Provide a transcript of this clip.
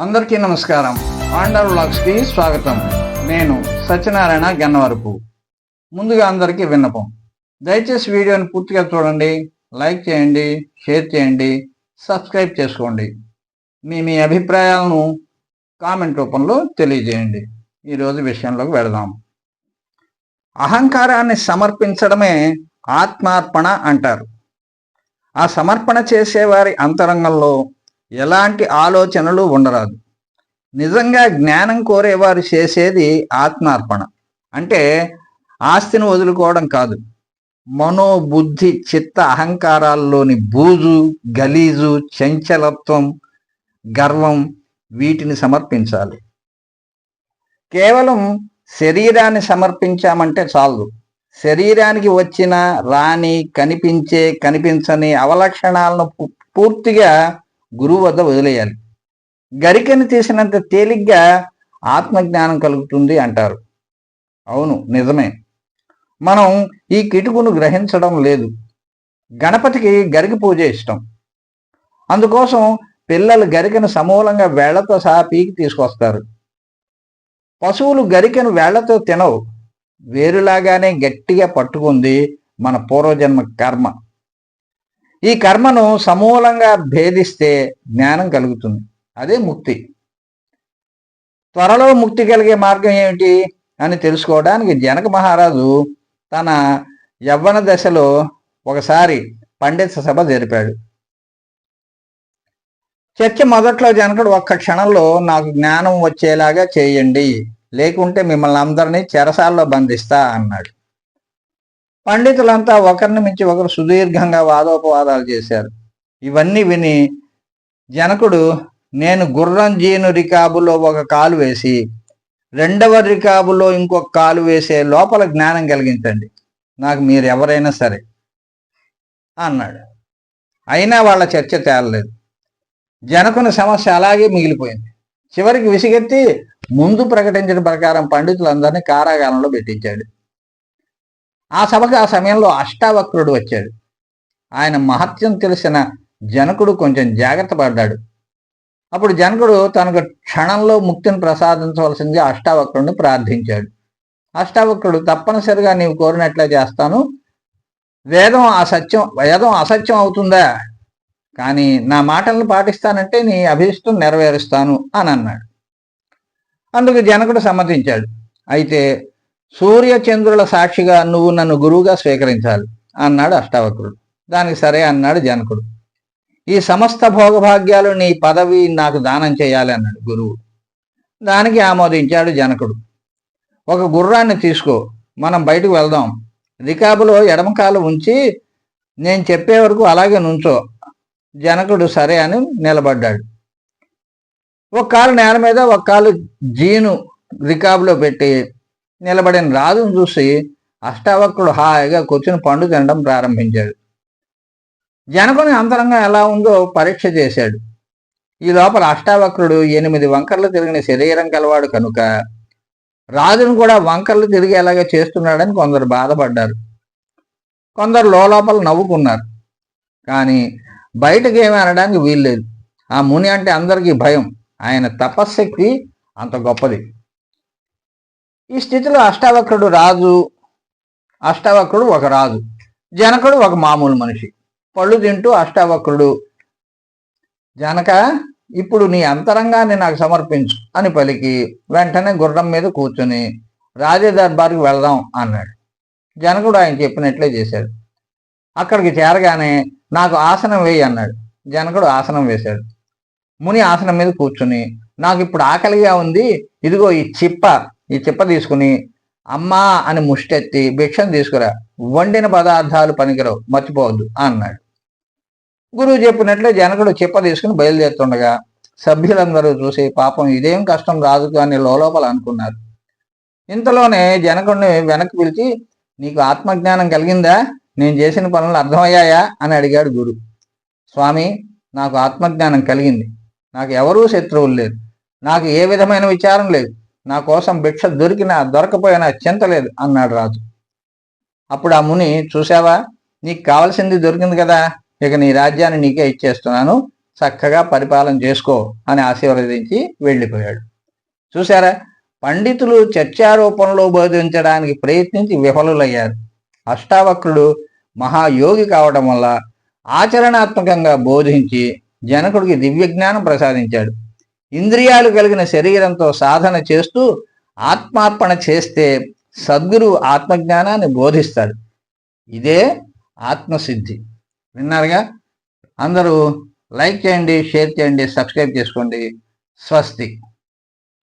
అందరికీ నమస్కారం. ఆండర్ వ్లాగ్స్కి స్వాగతం. నేను సత్యనారాయణ గన్నవరపు. ముందుగా అందరికీ విన్నపం. దయచేసి వీడియోని పూర్తిగా చూడండి లైక్ చేయండి షేర్ చేయండి సబ్స్క్రైబ్ చేసుకోండి. మీ మీ అభిప్రాయాలను కామెంట్ రూపంలో తెలియజేయండి. ఈరోజు విషయంలోకి వెళదాం. అహంకారాన్ని సమర్పించడమే ఆత్మార్పణ అంటారు. ఆ సమర్పణ చేసేవారి అంతరంగంలో ఎలాంటి ఆలోచనలు ఉండరాదు. నిజంగా జ్ఞానం కోరేవారు చేసేది ఆత్మార్పణ. అంటే ఆస్తిని వదులుకోవడం కాదు. మనోబుద్ధి చిత్త అహంకారాల్లోని బూజు గలీజు చంచలత్వం గర్వం వీటిని సమర్పించాలి. కేవలం శరీరాన్ని సమర్పించామంటే చాలు శరీరానికి వచ్చిన రాని కనిపించే కనిపించని అవలక్షణాలను పూర్తిగా గురువు వద్ద వదిలేయాలి. గరికని తీసినంత తేలిగ్గా ఆత్మజ్ఞానం కలుగుతుంది అంటారు. అవును నిజమే. మనం ఈ కిటుకును గ్రహించడం లేదు. గణపతికి గరిక పూజ ఇష్టం. అందుకోసం పిల్లలు గరికను సమూలంగా వేళ్ళతో సహా పీకి తీసుకొస్తారు. పశువులు గరికను వేళ్ళతో తినవు. వేరులాగానే గట్టిగా పట్టుకుంది మన పూర్వజన్మ కర్మ. ఈ కర్మను సమూలంగా భేదిస్తే జ్ఞానం కలుగుతుంది. అదే ముక్తి. త్వరలో ముక్తి కలిగే మార్గం ఏమిటి అని తెలుసుకోవడానికి జనక మహారాజు తన యవ్వన దశలో ఒకసారి పండిత సభ జరిపాడు. చర్చ మొదట్లో జనకుడు ఒక్క క్షణంలో నాకు జ్ఞానం వచ్చేలాగా చేయండి లేకుంటే మిమ్మల్ని అందరినీ చెరసాల్లో బంధిస్తా అన్నాడు. పండితులంతా ఒకరిని మించి ఒకరు సుదీర్ఘంగా వాదోపవాదాలు చేశారు. ఇవన్నీ విని జనకుడు నేను గుర్రం జీను రికాబులో ఒక కాలు వేసి రెండవ రికాబులో ఇంకొక కాలు వేసే లోపల జ్ఞానం కలిగించండి. నాకు మీరు ఎవరైనా సరే అన్నాడు. అయినా వాళ్ళ చర్చ తేలలేదు. జనకుని సమస్య అలాగే మిగిలిపోయింది. చివరికి విసిగెత్తి ముందు ప్రకటించిన ప్రకారం పండితులందరినీ కారాగారంలో పెట్టించాడు. ఆ సభకు ఆ సమయంలో అష్టావక్రుడు వచ్చాడు. ఆయన మహత్యం తెలిసిన జనకుడు కొంచెం జాగ్రత్త పడ్డాడు. అప్పుడు జనకుడు తనకు క్షణంలో ముక్తిని ప్రసాదించవలసింది అష్టావక్రుడిని ప్రార్థించాడు. అష్టావక్రుడు తప్పనిసరిగా నీవు కోరినట్లే చేస్తాను. వేదం అసత్యం వేదం అసత్యం అవుతుందా? కానీ నా మాటలను పాటిస్తానంటే నీ అభిష్టం నెరవేరుస్తాను అని అన్నాడు. అందుకు జనకుడు సమ్మతించాడు. అయితే సూర్య చంద్రుల సాక్షిగా నువ్వు నన్ను గురువుగా స్వీకరించాలి అన్నాడు అష్టావక్రుడు. దానికి సరే అన్నాడు జనకుడు. ఈ సమస్త భోగభాగ్యాలు నీ పదవి నాకు దానం చేయాలి అన్నాడు గురువు. దానికి ఆమోదించాడు జనకుడు. ఒక గుర్రాన్ని తీసుకో మనం బయటకు వెళ్దాం. రికాబులో ఎడమకాలు ఉంచి నేను చెప్పే వరకు అలాగే నుంచో. జనకుడు సరే అని నిలబడ్డాడు. ఒక కాలు నేల మీద ఒక కాలు జీను రికాబులో పెట్టి నిలబడిన రాజును చూసి అష్టావక్రుడు హాయిగా కూర్చుని పండు తినడం ప్రారంభించాడు. జనకుని అంతరంగం ఎలా ఉందో పరీక్ష చేశాడు. ఈ లోపల అష్టావక్రుడు ఎనిమిది వంకర్లు తిరిగిన శరీరం కలవాడు కనుక రాజును కూడా వంకర్లు తిరిగేలాగా చేస్తున్నాడని కొందరు బాధపడ్డారు. కొందరు లోపల నవ్వుకున్నారు. కానీ బయటకు ఏమీ అనడానికి వీల్లేదు. ఆ ముని అంటే అందరికీ భయం. ఆయన తపశ్శక్తి అంత గొప్పది. ఈ స్థితిలో అష్టావక్రుడు రాజు అష్టావక్రుడు ఒక రాజు జనకుడు ఒక మామూలు మనిషి. పళ్ళు తింటూ అష్టావక్రుడు జనక ఇప్పుడు నీ అంతరంగాన్ని నాకు సమర్పించు అని పలికి వెంటనే గుర్రం మీద కూర్చుని రాజే దర్బార్కి వెళదాం అన్నాడు. జనకుడు ఆయన చెప్పినట్లే చేశాడు. అక్కడికి చేరగానే నాకు ఆసనం వేయి అన్నాడు. జనకుడు ఆసనం వేశాడు. ముని ఆసనం మీద కూర్చుని నాకు ఇప్పుడు ఆకలిగా ఉంది ఇదిగో ఈ చిప్ప ఈ చిప్ప తీసుకుని అమ్మా అని ముష్టెత్తి భిక్షను తీసుకురా వండిన పదార్థాలు పనికిరావు మర్చిపోవద్దు అన్నాడు. గురువు చెప్పినట్లే జనకుడు చిప్ప తీసుకుని బయలుదేరుతుండగా సభ్యులందరూ చూసి పాపం ఇదేం కష్టం రాదు అని లోపల అనుకున్నారు. ఇంతలోనే జనకుడిని వెనక్కి పిలిచి నీకు ఆత్మజ్ఞానం కలిగిందా? నేను చేసిన పనులు అర్థమయ్యాయా? అని అడిగాడు గురు స్వామి నాకు ఆత్మజ్ఞానం కలిగింది. నాకు ఎవరూ శత్రువులు లేరు. నాకు ఏ విధమైన విచారం లేదు. నా కోసం భిక్ష దొరికినా దొరకపోయినా చింత లేదు అన్నాడు రాజు. అప్పుడు ఆ ముని చూసావా నీకు కావలసింది దొరికింది కదా ఇక నీ రాజ్యాన్ని నీకే ఇచ్చేస్తున్నాను చక్కగా పరిపాలన చేసుకో అని ఆశీర్వదించి వెళ్ళిపోయాడు. చూసారా పండితులు చర్చారూపంలో బోధించడానికి ప్రయత్నించి విఫలులయ్యారు. అష్టావక్రుడు మహాయోగి కావడం వల్ల ఆచరణాత్మకంగా బోధించి జనకుడికి దివ్యజ్ఞానం ప్రసాదించాడు. ఇంద్రియాలు కలిగిన శరీరంతో సాధన చేస్తూ ఆత్మార్పణ చేస్తే సద్గురువు ఆత్మజ్ఞానాన్ని బోధిస్తాడు. ఇదే ఆత్మసిద్ధి. విన్నారుగా? అందరూ లైక్ చేయండి షేర్ చేయండి సబ్స్క్రైబ్ చేసుకోండి. స్వస్తి.